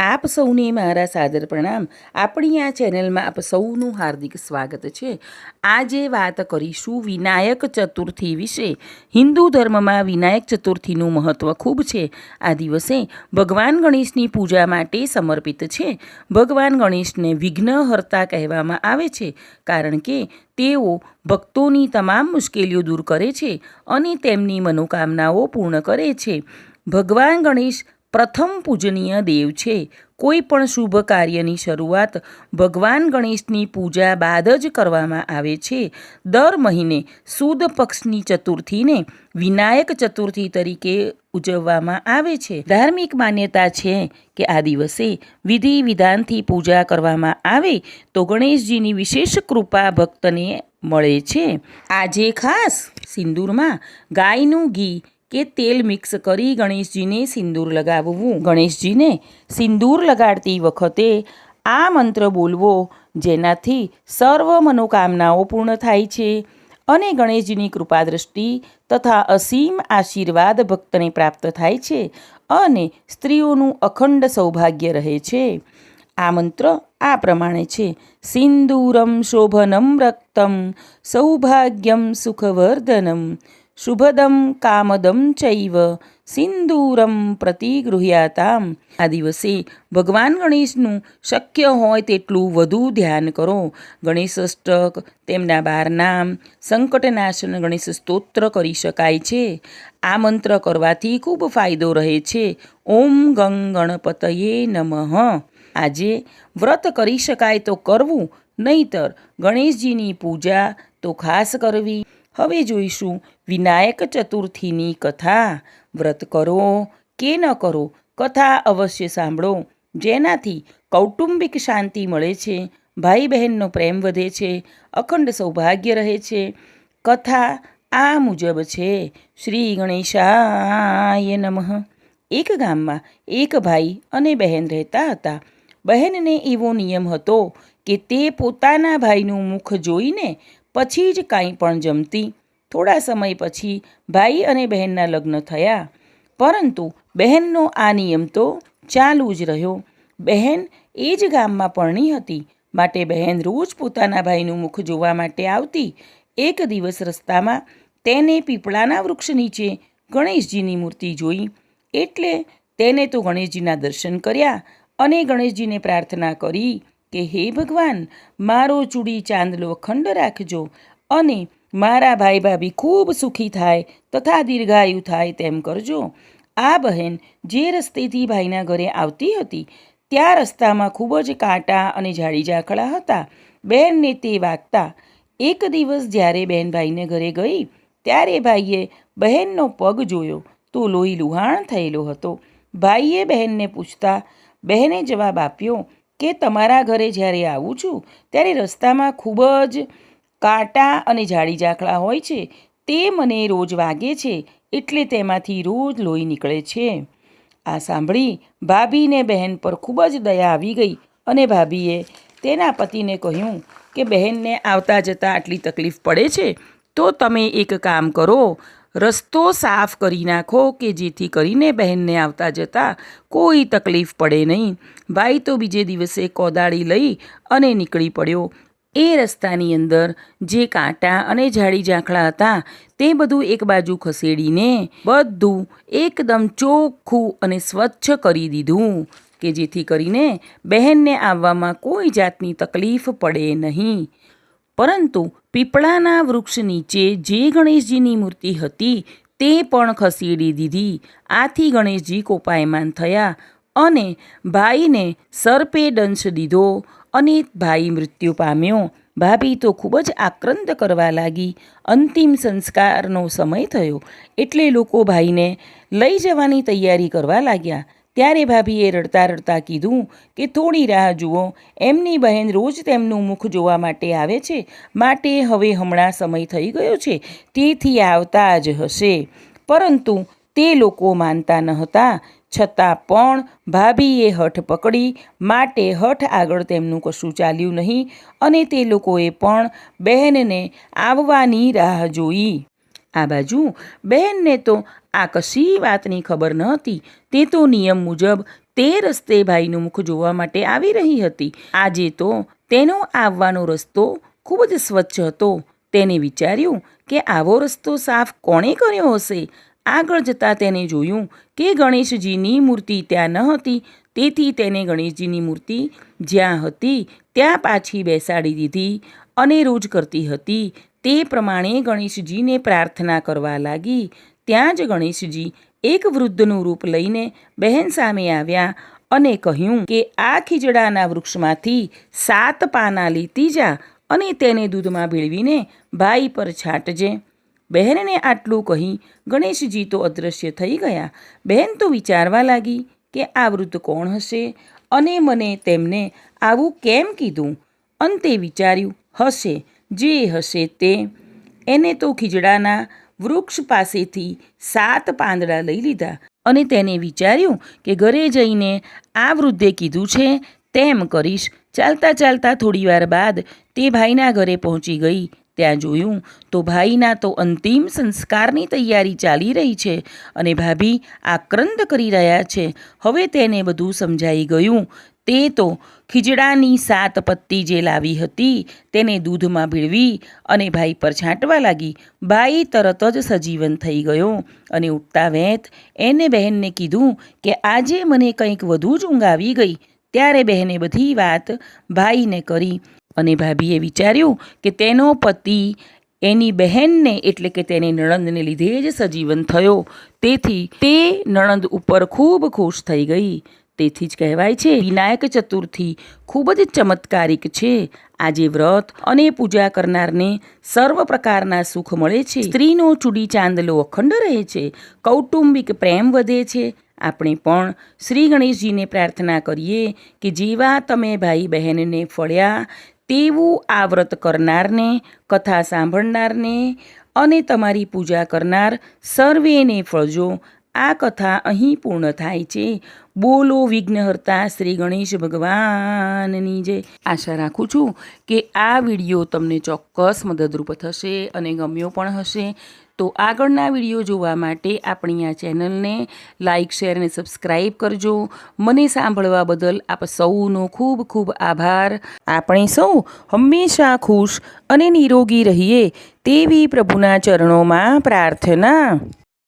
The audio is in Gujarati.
આપ સૌને મારા સાદર પ્રણામ. આપણી આ ચેનલમાં આપ સૌનું હાર્દિક સ્વાગત છે. આજે વાત કરીશું વિનાયક ચતુર્થી વિશે. હિન્દુ ધર્મમાં વિનાયક ચતુર્થીનું મહત્ત્વ ખૂબ છે. આ દિવસે ભગવાન ગણેશની પૂજા માટે સમર્પિત છે. ભગવાન ગણેશને વિઘ્નહર્તા કહેવામાં આવે છે, કારણ કે તેઓ ભક્તોની તમામ મુશ્કેલીઓ દૂર કરે છે અને તેમની મનોકામનાઓ પૂર્ણ કરે છે. ભગવાન ગણેશ પ્રથમ પૂજનીય દેવ છે. કોઈ પણ શુભ કાર્યની શરૂઆત ભગવાન ગણેશની પૂજા બાદ જ કરવામાં આવે છે. દર મહિને સુદ પક્ષની ચતુર્થીને વિનાયક ચતુર્થી તરીકે ઉજવવામાં આવે છે. ધાર્મિક માન્યતા છે કે આ દિવસે વિધિ વિધાનથી પૂજા કરવામાં આવે તો ગણેશજીની વિશેષ કૃપા ભક્તને મળે છે. આજે ખાસ સિંદૂરમાં ગાયનું ઘી કે તેલ મિક્સ કરી ગણેશજીને સિંદૂર લગાવવું. ગણેશજીને સિંદૂર લગાડતી વખતે આ મંત્ર બોલવો જેનાથી સર્વ મનોકામનાઓ પૂર્ણ થાય છે અને ગણેશજીની કૃપા દ્રષ્ટિ તથા અસીમ આશીર્વાદ ભક્તને પ્રાપ્ત થાય છે અને સ્ત્રીઓનું અખંડ સૌભાગ્ય રહે છે. આ મંત્ર આ પ્રમાણે છે. સિંદૂરમ શોભનમ રક્તમ, સૌભાગ્યમ સુખવર્ધનમ શુભદમ કામદમ ચૈવ સિંદૂરમ પ્રતિગૃહ્યાતામ આ દિવસે ભગવાન ગણેશનું શક્ય હોય તેટલું વધુ ધ્યાન કરો। ગણેશ અષ્ટક તેમના બાર નામ સંકટનાશન ગણેશ સ્તોત્ર કરી શકાય છે। આ મંત્ર કરવાથી ખૂબ ફાયદો રહે છે। ઓમ ગંગ ગણપતયે નમઃ। આજે વ્રત કરી શકાય તો કરવું, નહીતર ગણેશજીની પૂજા તો ખાસ કરવી। હવે જોઈશું. વિનાયક ચતુર્થીની કથા. વ્રત કરો કે ન કરો, કથા અવશ્ય સાંભળો. જેનાથી કૌટુંબિક શાંતિ મળે છે ભાઈ બહેનનો પ્રેમ વધે છે, અખંડ સૌભાગ્ય રહે છે. કથા આ મુજબ છે. શ્રી ગણેશાય નમઃ. એક ગામમાં એક ભાઈ અને બહેન રહેતા હતા. બહેનને એવો નિયમ હતો કે તે પોતાના ભાઈનું મુખ જોઈને પછી જ કાંઈ પણ જમતી. થોડા સમય પછી ભાઈ અને બહેનના લગ્ન થયા. પરંતુ બહેનનો આ નિયમ તો ચાલુ જ રહ્યો. બહેન એ જ ગામમાં પરણી હતી. માટે બહેન રોજ પોતાના ભાઈનું મુખ જોવા માટે આવતી. એક દિવસ રસ્તામાં તેને પીપળાના વૃક્ષ નીચે ગણેશજીની મૂર્તિ જોઈ. એટલે તેને તો ગણેશજીના દર્શન કર્યા અને ગણેશજીને પ્રાર્થના કરી. કે હે ભગવાન, મારો ચૂડી ચાંદલો અખંડ રાખજો અને મારા ભાઈ ભાભી ખૂબ સુખી થાય તથા દીર્ઘાયુ થાય તેમ કરજો. આ બહેન જે રસ્તેથી ભાઈના ઘરે આવતી હતી, ત્યાં રસ્તામાં ખૂબ જ કાંટા અને ઝાડી ઝાકળા હતા. બહેનને તે વાગતા એક દિવસ જ્યારે બહેન ભાઈને ઘરે ગઈ, ત્યારે ભાઈએ બહેનનો પગ જોયો તો લોહી લુહાણ થયેલો હતો. ભાઈએ બહેનને પૂછતા, બહેને જવાબ આપ્યો કે તમારા ઘરે જ્યારે આવું છું, ત્યારે રસ્તામાં ખૂબ જ કાંટા અને જાડી ઝાકળા હોય છે. તે મને રોજ વાગે છે, એટલે તેમાંથી રોજ લોહી નીકળે છે. આ સાંભળી ભાભીને બહેન પર ખૂબ જ દયા આવી ગઈ અને ભાભીએ તેના પતિને કહ્યું કે, બહેનને આવતા જતાં આટલી તકલીફ પડે છે, તો તમે એક કામ કરો, રસ્તો સાફ કરી નાખો કે જેથી કરીને બહેનને આવતા જતાં કોઈ તકલીફ પડે નહીં. ભાઈ તો બીજે દિવસે કોદાળી લઈ અને નીકળી પડ્યો. એ રસ્તાની અંદર જે કાંટા અને ઝાડી ઝાંખળા હતા, તે બધું એક બાજુ ખસેડીને બધું એકદમ ચોખ્ખું અને સ્વચ્છ કરી દીધું, કે જેથી કરીને બહેનને આવવામાં કોઈ જાતની તકલીફ પડે નહીં. પરંતુ પીપળાના વૃક્ષ નીચે જે ગણેશજીની મૂર્તિ હતી, તે પણ ખસેડી દીધી. આથી ગણેશજી કોપાયમાન થયા. અને ભાઈને સર્પે દંશ દીધો અને ભાઈ મૃત્યુ પામ્યો. ભાભી તો ખૂબ જ આક્રંદ કરવા લાગી. અંતિમ સંસ્કારનો સમય થયો. એટલે લોકો ભાઈને લઈ જવાની તૈયારી કરવા લાગ્યા. ત્યારે ભાભીએ રડતા રડતા કીધું કે, થોડી રાહ જુઓ. એમની બહેન રોજ તેમનું મુખ જોવા માટે આવે છે. માટે હવે હમણાં સમય થઈ ગયો છે. તેથી આવતા જ હશે. પરંતુ તે લોકો માનતા ન હતા છતાં પણ ભાભીએ હઠ પકડી, માટે હઠ આગળ તેમનું કશું ચાલ્યું નહીં અને તે લોકોએ પણ બહેનને આવવાની રાહ જોઈ. આ બાજુ બહેનને તો આ કશી વાતની ખબર ન હતી તે તો નિયમ મુજબ તે રસ્તે ભાઈનું મુખ જોવા માટે આવી રહી હતી. આજે તો તેનો આવવાનો રસ્તો ખૂબ જ સ્વચ્છ હતો. તેને વિચાર્યું કે આવો રસ્તો સાફ કોણે કર્યો હશે? આગળ જતાં તેને જોયું કે ગણેશજીની મૂર્તિ ત્યાં ન હતી. તેથી તેને ગણેશજીની મૂર્તિ જ્યાં હતી, ત્યાં પાછી બેસાડી દીધી અને રોજ કરતી હતી. તે પ્રમાણે ગણેશજીને પ્રાર્થના કરવા લાગી. ત્યાં જ ગણેશજી એક વૃદ્ધનું રૂપ લઈને બહેન સામે આવ્યા અને કહ્યું કે આ ખીજડાના વૃક્ષમાંથી સાત પાના લીતી જા અને તેને દૂધમાં ભેળવીને ભાઈ પર છાંટજે. બહેનને આટલું કહી ગણેશજી તો અદૃશ્ય થઈ ગયા. બહેન તો વિચારવા લાગી કે આ વૃદ્ધ કોણ હશે અને મને તેમને આવું કેમ કીધું? અંતે વિચાર્યું, હશે, જે હશે તે. એને તો ખીજડાના વૃક્ષ પાસેથી સાત પાંદડા લઈ લીધા અને તેને વિચાર્યું કે ઘરે જઈને આ વૃદ્ધે કીધું છે, તેમ કરીશ. ચાલતા ચાલતા થોડીવાર બાદ તે ભાઈના ઘરે પહોંચી ગઈ ત્યાં જોયું તો ભાઈના તો અંતિમ સંસ્કારની તૈયારી ચાલી રહી છે અને ભાભી આક્રંદ કરી રહ્યા છે. હવે તેને બધું સમજાઈ ગયું. તે તો ખીજડાની સાત પત્તી જે લાવી હતી તેને દૂધમાં ભેળવી અને ભાઈ પર છાંટવા લાગી. ભાઈ તરત જ સજીવન થઈ ગયો અને ઉઠતા વેંત એને બહેનને કીધું કે આજે મને કંઈક વધુ જ ઊંઘ આવી ગઈ. ત્યારે બહેને બધી વાત ભાઈને કરી. અને ભાભીએ વિચાર્યું કે તેનો પતિ એની બહેનને એટલે કે તેની નણંદને લીધે જ સજીવન થયો. તેથી તે નણંદ ઉપર ખૂબ ખુશ થઈ ગઈ. તેથી જ કહેવાય છે, વિનાયક ચતુર્થી ખૂબ જ ચમત્કારિક છે. આજે વ્રત અને પૂજા કરનારને સર્વ પ્રકારના સુખ મળે છે. સ્ત્રીનો ચૂડી ચાંદલો અખંડ રહે છે. કૌટુંબિક પ્રેમ વધે છે. આપણે પણ શ્રી ગણેશજીને પ્રાર્થના કરીએ કે જેવા તમે ભાઈ બહેનને ફળ્યા તેવું આ વ્રત કરનારને, કથા સાંભળનારને અને તમારી પૂજા કરનાર સર્વેને ફળજો. આ કથા અહીં પૂર્ણ થાય છે. બોલો વિઘ્નહર્તા શ્રી ગણેશ ભગવાનની જય. આશા રાખું છું કે આ વીડિયો તમને ચોક્કસ મદદરૂપ થશે અને ગમ્યો પણ હશે. તો આગળના વીડિયો જોવા માટે આપણી આ ચેનલને લાઇક, શેર અને સબસ્ક્રાઈબ કરજો. મને સાંભળવા બદલ આપ સૌનો ખૂબ ખૂબ આભાર. આપણે સૌ હંમેશા ખુશ અને નિરોગી રહીએ તેવી પ્રભુના ચરણોમાં પ્રાર્થના.